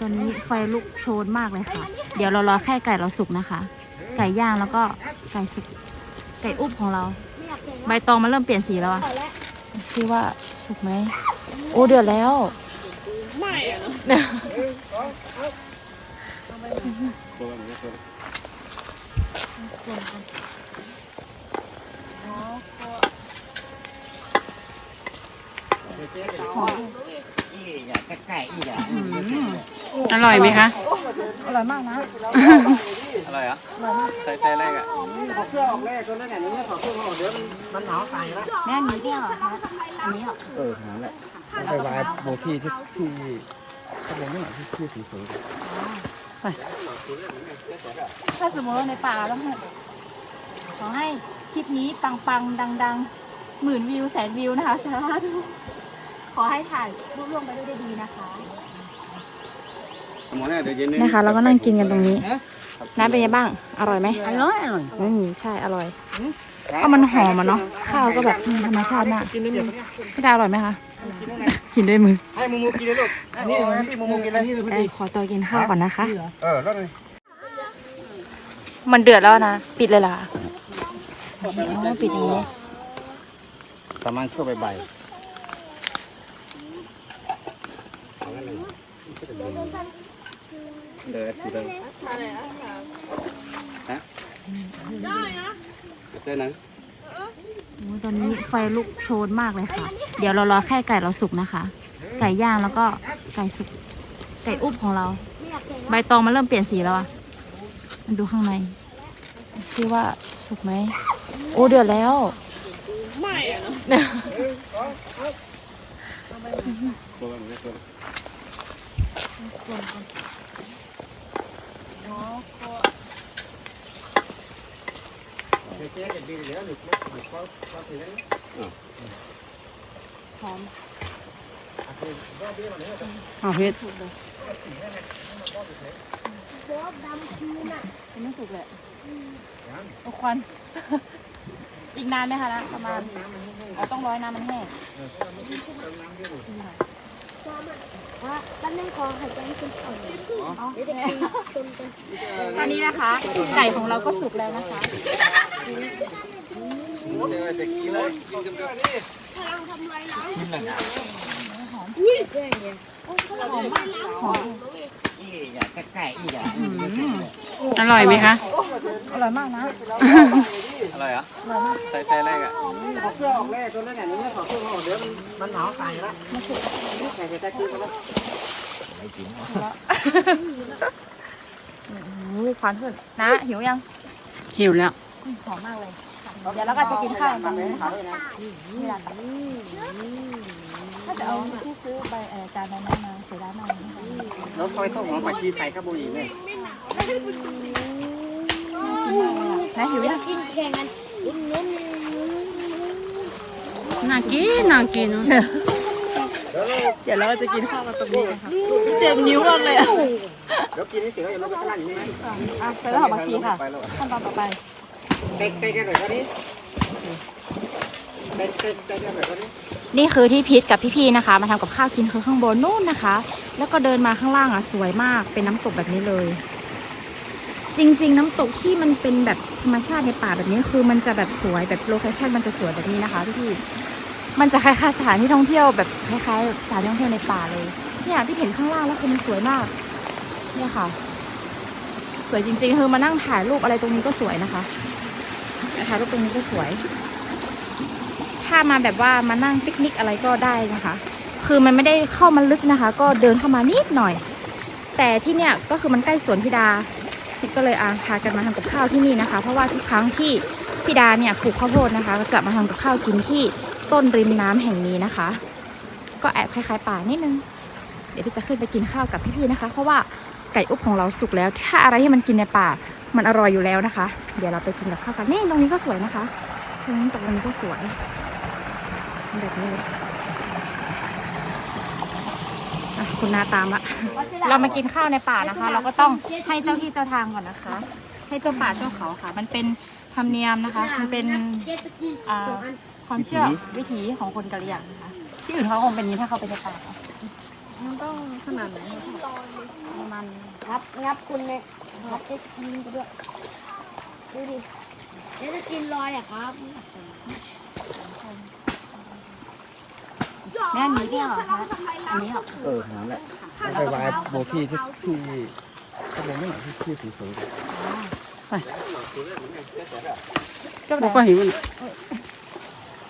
ตอนนี้ไฟลุกโชนมากเลยค่ะ เดี๋ยวเรารอแค่ไก่เราสุกนะคะ ไก่ย่างแล้วก็ไก่สุก ไก่อุบของเรา ใบตองมันเริ่มเปลี่ยนสีแล้วอะซิว่าสุกไหม โอ้เดือดแล้ว ไม่อ ร่อยไหมคะ อร่อยมากนะอะไรอะใส่ใส่แรกอะขอเครื่องออกแรกก็แล้วเนี่ยนี่ขอเครื่องออกเดี๋ยวมันมันหนาวตายแล้วแม่อันนี้เนี่ยเหรอคะอันนี้เหรอเออนั่นแหละไปวายโบที่ที่ที่เขาบอกว่าที่ที่สีสวยถ้าสมมติว่าในป่าต้องให้ขอให้คลิปนี้ปังๆดัง ๆ หมื่นวิวแสนวิวนะคะสาธุขอให้ถ่ายรูปร่วงไปด้วยได้ดีนะคะหมอเนี่ยเดี๋ยวเย็นนี้นะคะเราก็นั่งกินกันตรงนี้น้ำเป็นยังบ้าง อร่อยไหมอร่อยอร่อยอืมใช่อร่อยก็มันหอมอะเนาะข้าวก็แบบอืมธรรมชาติมากพี่ดาอร่อยไหมคะกินด้วยมือให้มูมูกินเลยลูกนี่ให้พี่มูมูกินเลยได้ขอตัวกินข้าวก่อนนะคะเออแล้วเลยมันเดือดแล้วนะปิดเลยล่ะอ๋อปิดอย่างนี้ประมาณช่วงบ่าย เดี๋ยวเดี๋ยฮะได้นะได้นะตอนนี้ไฟลุกโชนมากเลยค่ะ เดี๋ยวเรารอแค่ไก่เราสุกนะคะ ไก่ย่างแล้วก็ไก่สุก ไก่อุบของเรา ใบตองมันเริ่มเปลี่ยนสีแล้วอะมันดูข้างในซิว่าสุกไหม โอ้เดือดแล้วตัวมันไม่ตัวๆเจ๊จะ หลุดนะหลุดก็ก็ถึงแล้วหอมเอาเพชรยังไม่สุกเลยโอ้ควัน อีกนานไหมคะนะประมาณเอาต้องร้อยน้ำมันแห้ง แป๊บนึงขอหายใจให้คุณก่อนเดี๋ยวจะกินตุนกันตอนนี้นะคะไก่ของเราก็สุกแล้วนะคะเดี๋ยวจะกินเลย กินกันเดี๋ยวอร่อยไหมคะ อร่อยมากนะอะไรอะใส่ใส่แรกอะขอเครื่องออกแรกก็แล้วเนี่ยนี่ขอเครื่องออกเดี๋ยวมันมันหนาวตายแล้วใส่ใส่กินแล้วโอ้ยควันขึ้นนะหิวยัง หิวแล้วหอมมากเลย เดี๋ยวเราก็จะกินข้าวกันนะ คะนี่แหละค่ะถ้าจะเอาที่ซื้อใบเอ่อจานนั้นมาเสียดายมากนะคะแล้วคอยต้องของปากีใส่ข้าวบุหรี่เนี่ยนะหิวยังกินแข่งกันเน้นน่ากินน่ากินเดี๋ยวเราก็จะกินข้าวกันตรงนี้นะคะเจ็บนิ้วมากเลยอะเดี๋ยวกินให้เสียอย่าลงไปข้างล่างนี่อะใส่แล้วหอมผักชีค่ะขั้นตอนต่อไปเต๊กเต๊กกันหน่อยก็ดิเต๊กเต๊กเต๊กกันห นี่คือที่พีทกับพี่ๆนะคะ มาทำกับข้าวกินคือข้างบนนู่นนะคะ แล้วก็เดินมาข้างล่างอะสวยมากเป็นน้ำตกแบบนี้เลย จริง ๆ น้ำตกที่มันเป็นแบบธรรมชาติในป่าแบบนี้คือมันจะแบบสวยแบบโลเคชั่นมันจะสวยแบบนี้นะคะพี่ๆมันจะคล้ายๆสถานที่ท่องเที่ยวแบบคล้ายๆสถานที่ท่องเที่ยวในป่าเลย เนี่ยพี่เห็นข้างล่างแล้วคือมันสวยมาก เนี่ยค่ะ สวยจริงๆคือมานั่งถ่ายรูปอะไรตรงนี้ก็สวยนะคะถ่ายรูปตรงนี้ก็สวย ถ้ามาแบบว่ามานั่งปิกนิกอะไรก็ได้นะคะ คือมันไม่ได้เข้ามาลึกนะคะ ก็เดินเข้ามานิดหน่อย แต่ที่เนี่ยก็คือมันใกล้สวนพิดาพิดก็เลยอาพากันมาทำกับข้าวที่นี่นะคะ เพราะว่าทุกครั้งที่พิดาเนี่ยปลูกข้าวโพดนะคะก็จะมาทำกับข้าวกินที่ต้นริมน้ำแห่งนี้นะคะ ก็แอบคล้ายๆป่านิดนึง เดี๋ยวพี่จะขึ้นไปกินข้าวกับพี่ๆนะคะ เพราะว่าไก่อุบของเราสุกแล้ว ถ้าอะไรที่มันกินในป่ามันอร่อยอยู่แล้วนะคะ เดี๋ยวเราไปกินกับข้าวกันนี่ตรงนี้ก็สวยนะคะตรงนี้ตรงนี้ก็สวย แบบนี้เลยอะคุณนาตามละ เรามากินข้าวในป่านะคะ เราก็ต้องให้เจ้าที่เจ้าทางก่อนนะคะ ให้เจ้าป่าเจ้าเขาค่ะ มันเป็นธรรมเนียมนะคะ มันเป็นเจ็ดสกีอ่าสองอันความเชื่อวิถีของคนกะเหรี่ยงนะคะ ที่อื่นเขาคงเป็นอย่างนี้ถ้าเขาไปในป่าเนอะมันต้องขนาดไหนประมาณงับงับคุณเนี่ยงับเจสกินไปด้วย ดูดิเจสกินลอยอะครับ แม่อันนี้เนี่ยเหรอคะอันนี้เหรอเออนั่นแหละไปวายโบกี้ที่ที่เขาบอกไม่ที่ที่สีสูงเราก็หิวนี่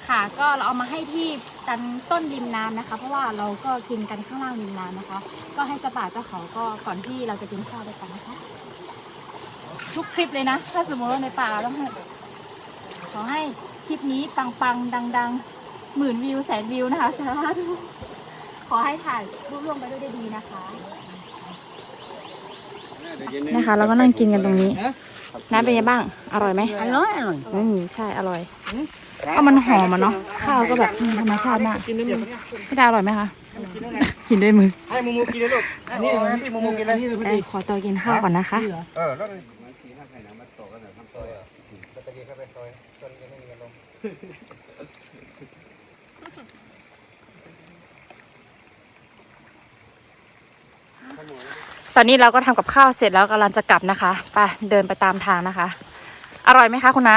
ค่ะ ก็เราเอามาให้ที่ตันต้นริมน้ำนะคะ เพราะว่าเราก็กินกันข้างล่างริมน้ำนะคะ ก็ให้เจ้าป่าเจ้าเขาก็ก่อนที่เราจะกินข้าวด้วยกันนะคะ ทุกคลิปเลยนะ ถ้าสมมติว่าในป่าต้องให้ขอให้คลิปนี้ปังๆดัง ๆ หมื่นวิวแสนวิวนะคะสาธุขอให้ถ่ายรูปร่วงไปด้วยได้ดีนะคะ นะคะเราก็นั่งกินกันตรงนี้ น้ำเป็นยังบ้าง อร่อยไหมอร่อยอร่อยอืมใช่อร่อยเพราะมันหอมอะเนาะข้าวก็แบบอืมธรรมชาติมากพี่ดาอร่อยไหมคะกินด้วยมือให้มูมูกินเลยลูกอันนี้พี่มูมูกินเลยเอ้ยขอตัวกินข้าวก่อนนะคะเออแล้วตอนนี้ เราก็ทำกับข้าวเสร็จแล้วกำลังจะกลับนะคะไปเดินไปตามทางนะคะ อร่อยไหมคะคุณน้า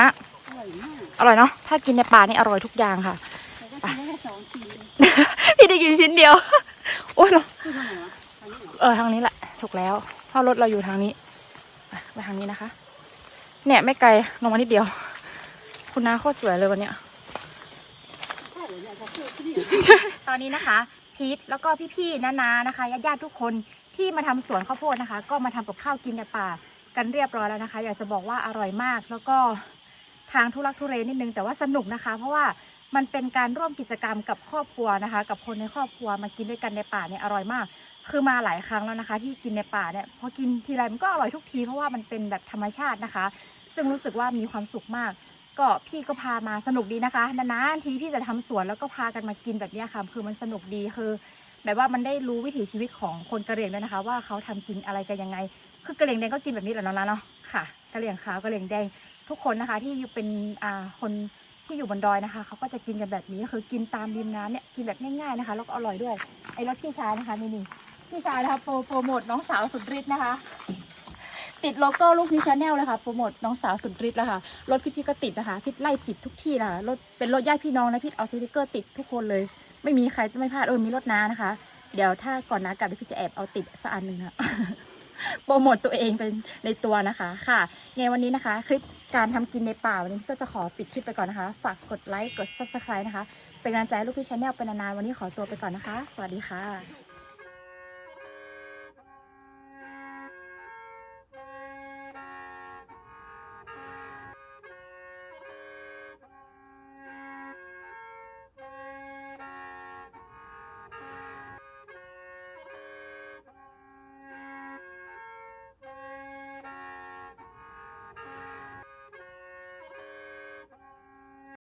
อร่อยเนาะถ้ากินในป่านี่อร่อยทุกอย่างค่ะไปพี่ได้กินชิ้นเดียว โอ้ยเหรอเออทางนี้แหละถูกแล้วเพราะรถเราอยู่ทางนี้ไปไปทางนี้นะคะ เนี่ยไม่ไกลลงมานิดเดียว คุณน้าโคตรสวยเลยวันเนี้ยตอนนี้นะคะ พีทแล้วก็พี่ๆนาๆนะคะญาติๆทุกคน ที่มาทำสวนข้าวโพดนะคะ ก็มาทำกับข้าวกินในป่ากันเรียบร้อยแล้วนะคะ อยากจะบอกว่าอร่อยมาก แล้วก็ทางทุลักทุเลนิดนึงแต่ว่าสนุกนะคะ เพราะว่ามันเป็นการร่วมกิจกรรมกับครอบครัวนะคะ กับคนในครอบครัวมากินด้วยกันในป่าเนี่ยอร่อยมาก คือมาหลายครั้งแล้วนะคะ ที่กินในป่าเนี่ยพอกินทีไรมันก็อร่อยทุกทีเพราะว่ามันเป็นแบบธรรมชาตินะคะ ซึ่งรู้สึกว่ามีความสุขมาก ก็พี่ก็พามาสนุกดีนะคะนานๆทีพี่จะทำสวนแล้วก็พากันมากินแบบนี้ค่ะคือมันสนุกดีคือ แบบว่ามันได้รู้วิถีชีวิตของคนกะเหรี่ยงด้วยนะคะ ว่าเขาทำกินอะไรกันยังไง คือกะเหรี่ยงแดงก็กินแบบนี้แหละเนาะนะเนาะค่ะกะเหรี่ยงขาวกะเหรี่ยงแดงทุกคนนะคะที่อยู่เป็นอ่าคนที่อยู่บนดอยนะคะเขาก็จะกินกันแบบนี้คือกินตามริมน้ำเนี่ยกินแบบง่ายๆนะคะแล้วก็อร่อยด้วยไอ้รถพี่ชายนะคะนี่นี่พี่ชายนะคะโปรโปรโมทน้องสาวสุดฤทธิ์นะคะ ติดโลโก้ลูกพี่ชาแนลเลยค่ะโปรโมทน้องสาวสุดฤทธิ์แล้วค่ะรถพี่พี่ก็ติดนะคะพี่ไล่ติดทุกที่นะคะรถเป็นรถญาติพี่น้องนะพี่เอาสติกเกอร์ติดทุกคนเลย ไม่มีใครจะไม่พลาดเออมีรถน้านะคะ เดี๋ยวถ้าก่อนน้ากลับเดี๋ยวพี่จะแอบเอาติดสักอันหนึ่งอะโปรโมทตัวเองเป็นในตัวนะคะค่ะไงวันนี้นะคะ คลิปการทำกินในป่าวันนี้พี่ก็จะขอปิดคลิปไปก่อนนะคะ ฝากกดไลค์กด subscribe นะคะ เป็นกำลังใจให้ลูกพี่ชาแนลเป็นนานๆวันนี้ขอตัวไปก่อนนะคะ สวัสดีค่ะ